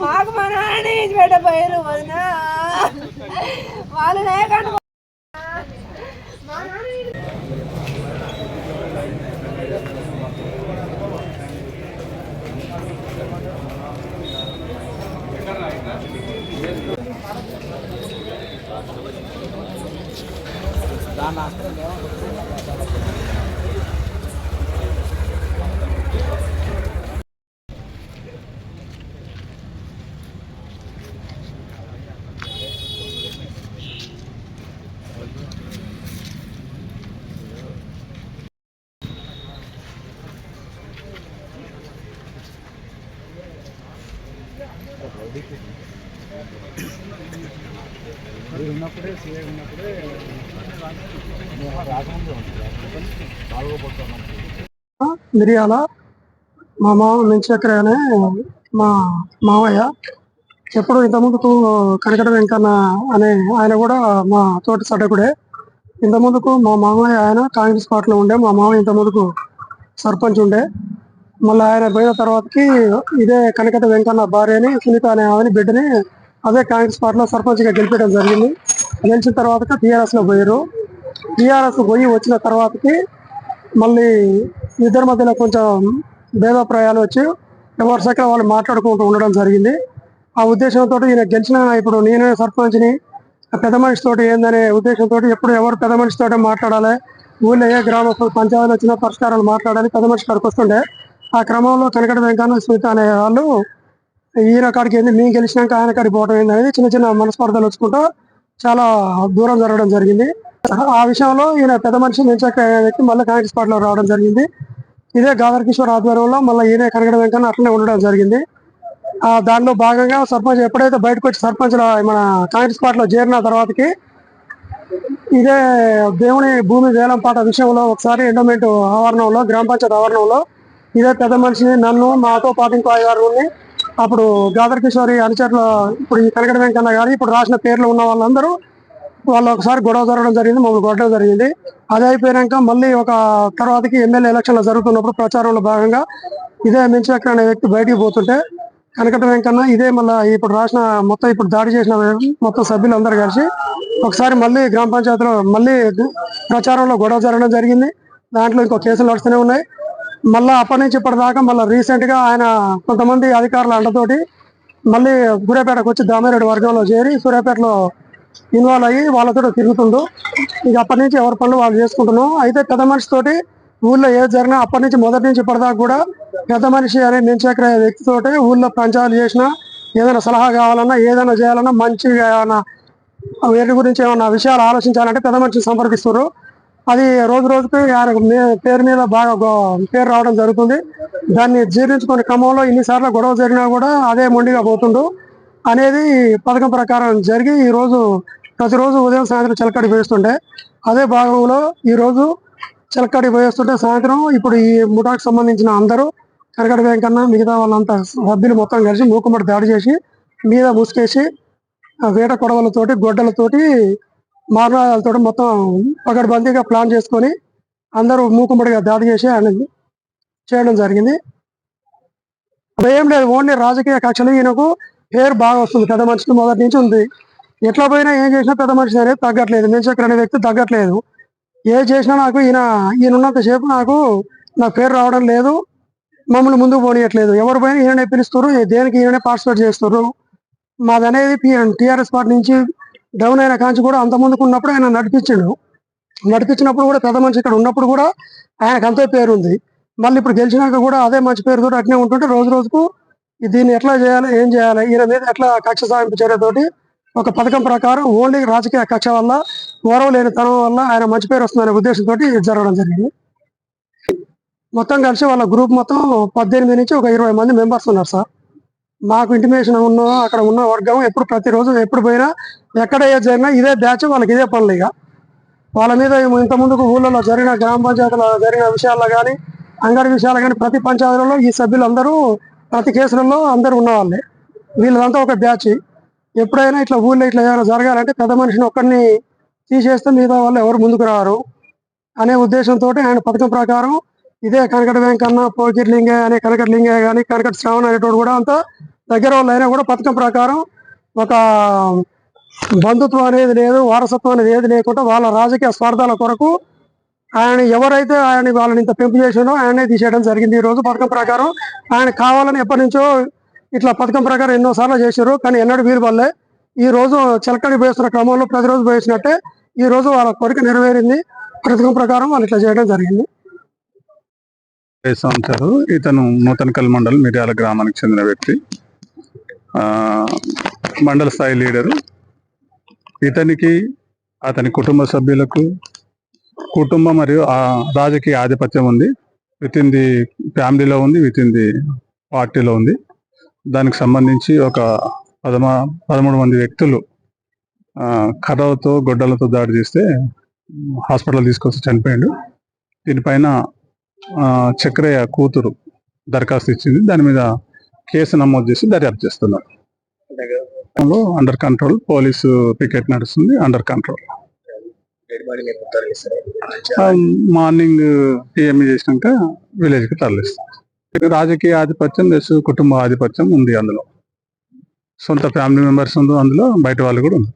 మాకు మా నాన్న పెట్టబోయారు వదిన. వాళ్ళు లేకుండా ఉన్నప్పుడే సీఏ ఉన్నప్పుడే రాకముందే ఉన్నప్పుడే మిరియాల మా మామ మెంచక్ర అనే మా మావయ్య ఎప్పుడు ఇంతకుముందుకు కనకట వెంకన్న అనే ఆయన కూడా మా తోటి సడకుడే ఇంతకుముందుకు మా మామయ్య ఆయన కాంగ్రెస్ పార్టీలో ఉండే మా మామయ్య ఇంతకుముందుకు సర్పంచ్ ఉండే. మళ్ళీ ఆయన పోయిన తర్వాతకి ఇదే కనకట వెంకన్న భార్యని సునీత అనే ఆమెని బిడ్డని అదే కాంగ్రెస్ పార్టీలో సర్పంచ్గా గెలిపించడం జరిగింది. గెలిచిన తర్వాత టీఆర్ఎస్లో పోయారు. టీఆర్ఎస్ పోయి వచ్చిన తర్వాతకి మళ్ళీ ఇద్దరి మధ్యలో కొంచెం భేదాభిప్రాయాలు వచ్చి ఎవరి సైకిల్ వాళ్ళు మాట్లాడుకుంటూ ఉండడం జరిగింది. ఆ ఉద్దేశంతో ఈయన గెలిచిన ఇప్పుడు నేనే సర్పంచ్ని. ఆ పెద్ద మనిషి ఏందనే ఉద్దేశంతో ఎప్పుడు ఎవరు పెద్ద మనిషి మాట్లాడాలి. ఊళ్ళో ఏ గ్రామ పంచాయతీలు వచ్చిన పరిష్కారాలు మాట్లాడాలి. పెద్ద మనిషి కాడికి వస్తుండే ఆ క్రమంలో కనకట వెంకన్న స్మిత అనే వాళ్ళు ఈయన కాడికి ఏంది? మేము గెలిచినాక ఆయన కాడికి పోవడం ఏంది అనేది చిన్న చిన్న మనస్పర్ధలు వచ్చుకుంటూ చాలా దూరం జరగడం జరిగింది. ఆ విషయంలో ఈయన పెద్ద మనిషి నిలిచాక వ్యక్తి మళ్ళీ కాంగ్రెస్ పార్టీలో రావడం జరిగింది. ఇదే గాదర్ కిషోర్ ఆధ్వర్యంలో మళ్ళీ ఈయన కనగడం వెంకన్న అట్లనే ఉండడం జరిగింది. ఆ దానిలో భాగంగా సర్పంచ్ ఎప్పుడైతే బయటకు వచ్చి సర్పంచ్ మన కాంగ్రెస్ పార్టీలో చేరిన తర్వాతకి ఇదే దేవుని భూమి వేలం పాట విషయంలో ఒకసారి ఎండోమెంట్ ఆవరణంలో గ్రామ పంచాయతీ ఆవరణంలో ఇదే పెద్ద మనిషిని నన్ను మాతో పాటు ఇంకో ఐదారుని అప్పుడు గాదర్ కిషోరి అనుచరులు ఇప్పుడు ఈ కనకడ వెంకన్న గారు ఇప్పుడు రాసిన పేర్లు ఉన్న వాళ్ళందరూ వాళ్ళు ఒకసారి గొడవ జరగడం జరిగింది మమ్మల్ని కొట్టడం జరిగింది. అది అయిపోయాక మళ్ళీ ఒక తర్వాతకి ఎమ్మెల్యే ఎలక్షన్లు జరుగుతున్నప్పుడు ప్రచారంలో భాగంగా ఇదే మించక్ర అనే వ్యక్తి బయటికి పోతుంటే కనకట వెంకన్న ఇదే మళ్ళీ ఇప్పుడు రాసిన మొత్తం ఇప్పుడు దాడి చేసిన మొత్తం సభ్యులందరూ కలిసి ఒకసారి మళ్ళీ గ్రామ పంచాయతీలో మళ్ళీ ప్రచారంలో గొడవ జరగడం జరిగింది. దాంట్లో ఇంకో కేసులు నడుస్తూనే ఉన్నాయి. మళ్ళీ అప్పటి నుంచి ఇప్పటిదాకా మళ్ళీ రీసెంట్గా ఆయన కొంతమంది అధికారుల అండతోటి మళ్ళీ సూర్యాపేటకు వచ్చి దామిరెడ్డి వర్గంలో చేరి సూర్యాపేటలో ఇన్వాల్వ్ అయ్యి వాళ్ళతో తిరుగుతుండు. ఇక అప్పటి నుంచి ఎవరి పనులు వాళ్ళు చేసుకుంటున్నాం అయితే పెద్ద మనిషి తోటి ఊళ్ళో ఏది జరిగినా అప్పటి నుంచి మొదటి నుంచి ఇప్పటిదాకా కూడా పెద్ద మనిషి అనే నించక్ర వ్యక్తితోటి ఊళ్ళో పంచాలు చేసినా ఏదైనా సలహా కావాలన్నా ఏదైనా చేయాలన్నా మంచిగా ఏమైనా వీటి గురించి ఏమన్నా విషయాలు ఆలోచించాలంటే పెద్ద మనిషిని సంపర్కిస్తారు అది రోజు రోజుకి పేరు మీద బాగా పేరు రావడం జరుగుతుంది. దాన్ని జీర్ణించుకునే క్రమంలో ఇన్నిసార్లు గొడవ జరిగినా కూడా అదే మొండిగా పోతుండు. అనేది పథకం ప్రకారం జరిగి ఈరోజు ప్రతిరోజు ఉదయం సాయంత్రం చిలకడి వేస్తుండే. అదే భాగంలో ఈరోజు చిలకడి పోయిస్తుంటే సాయంత్రం ఇప్పుడు ఈ ముఠాకు సంబంధించిన అందరూ కనకడ వెంకన్న మిగతా వాళ్ళంతా సభ్యులు మొత్తం కలిసి మూకుమ్మడి దాడి చేసి మీద ముసుకేసి ఆ వేట కొడవలతోటి గొడ్డలతోటి మారణాలతో మొత్తం పగడబందీగా ప్లాన్ చేసుకొని అందరూ మూకుమ్మడిగా దాడి చేసి ఆయన చేయడం జరిగింది. భయం లేదు ఓన్లీ రాజకీయ కక్షలు. ఈయనకు పేరు బాగా వస్తుంది. పెద్ద మనిషికి మొదటి నుంచి ఉంది. ఎట్లా పోయినా ఏం చేసినా పెద్ద మనిషి అనేది తగ్గట్లేదు. మేచక్ర అనే వ్యక్తి తగ్గట్లేదు. ఏ చేసినా నాకు ఈయన ఈయన నాకు నా పేరు రావడం లేదు. మమ్మల్ని ముందుకు పోనీయట్లేదు. ఎవరు పోయినా ఈయననే పిలుస్తారు. దేనికి ఈయననే పార్టిసిపేట్ చేస్తారు? మాది అనేది టీఆర్ఎస్ పార్టీ నుంచి డౌన్ అయిన కాంచి కూడా అంత ముందుకు ఉన్నప్పుడు ఆయన నడిపించిండు. నడిపించినప్పుడు కూడా పెద్ద మనిషి ఇక్కడ ఉన్నప్పుడు కూడా ఆయనకు అంతే పేరు ఉంది. మళ్ళీ ఇప్పుడు గెలిచినాక కూడా అదే మంచి పేరుతో అట్నే ఉంటుంటే రోజు రోజుకు దీన్ని ఎట్లా చేయాలి ఏం చేయాలి ఈయన మీద ఎట్లా కక్ష సాధింపు చర్యతోటి ఒక పథకం ప్రకారం ఓన్లీ రాజకీయ కక్ష వల్ల గౌరవ లేని తనం వల్ల ఆయన మంచి పేరు వస్తుందనే ఉద్దేశంతో ఇది జరగడం జరిగింది. మొత్తం కలిసి వాళ్ళ గ్రూప్ మొత్తం పద్దెనిమిది నుంచి ఒక ఇరవై మంది మెంబర్స్ ఉన్నారు సార్. మాకు ఇంటిమేషన్ ఉన్న అక్కడ ఉన్న వర్గం ఎప్పుడు ప్రతిరోజు ఎప్పుడు పోయినా ఎక్కడ ఏ జరిగినా ఇదే బ్యాచ్ వాళ్ళకి ఇదే పనులు ఇక. వాళ్ళ మీద ఇంత ముందుకు ఊళ్ళలో జరిగిన గ్రామ పంచాయతీలో జరిగిన విషయాల్లో కానీ అంగడి విషయాలు కానీ ప్రతి పంచాయతీలలో ఈ సభ్యులందరూ ప్రతి కేసులలో అందరూ ఉన్నవాళ్ళే. వీళ్ళదంతా ఒక బ్యాచ్ ఎప్పుడైనా ఇట్లా ఊళ్ళో ఇట్లా ఏమైనా జరగాలంటే పెద్ద మనిషిని ఒక్కరిని తీసేస్తే మిగతా వాళ్ళు ఎవరు ముందుకు రారు అనే ఉద్దేశంతో ఆయన పథకం ప్రకారం ఇదే కనకట వెంకన్న పోకిర్ లింగే అనే కనకట లింగే కానీ కనకట శ్రావణ్ అనేటోడు కూడా అంతా దగ్గర వాళ్ళు అయినా కూడా పథకం ప్రకారం ఒక బంధుత్వం అనేది లేదు వారసత్వం అనేది ఏది లేకుండా వాళ్ళ రాజకీయ స్వార్థాల కొరకు ఆయన ఎవరైతే ఆయన వాళ్ళని ఇంత పెంపు చేసినో ఆయనే తీసేయడం జరిగింది ఈ రోజు పథకం ప్రకారం. ఆయన కావాలని ఎప్పటి నుంచో ఇట్లా పథకం ప్రకారం ఎన్నో సార్లు చేశారు కానీ ఎన్నడూ వీలు వల్లే ఈ రోజు చిలకడి పోయిస్తున్న క్రమంలో ప్రతిరోజు పోయినట్టే ఈ రోజు వాళ్ళ కోరిక నెరవేరింది. పథకం ప్రకారం వాళ్ళు ఇట్లా చేయడం జరిగింది. సంవత్సరాలు ఇతను నూతనకల్ మండలం మిర్యాల గ్రామానికి చెందిన వ్యక్తి. మండల స్థాయి లీడరు. ఇతనికి అతని కుటుంబ సభ్యులకు కుటుంబం మరియు ఆ రాజకీయ ఆధిపత్యం ఉంది. విత్ ఇన్ ది ఫ్యామిలీలో ఉంది విత్ ఇన్ ది పార్టీలో ఉంది. దానికి సంబంధించి ఒక పదమా పదమూడు మంది వ్యక్తులు కర్రలతో గొడ్డలతో దాడి చేస్తే హాస్పిటల్ తీసుకొచ్చి చనిపోయాడు. దీనిపైన చక్రయ్య కూతురు దరఖాస్తు ఇచ్చింది. దాని మీద కేసు నమోదు చేసి దర్యాప్తు చేస్తున్నారు. అండర్ కంట్రోల్ పోలీసు పికెట్ నడుస్తుంది అండర్ కంట్రోల్ మార్నింగ్ ఏమి చేసినాక విలేజ్కి తరలిస్తాం రాజకీయ ఆధిపత్యం ప్లస్ కుటుంబ ఆధిపత్యం ఉంది అందులో. సొంత ఫ్యామిలీ మెంబర్స్ ఉంది అందులో బయట వాళ్ళు కూడా ఉన్నారు.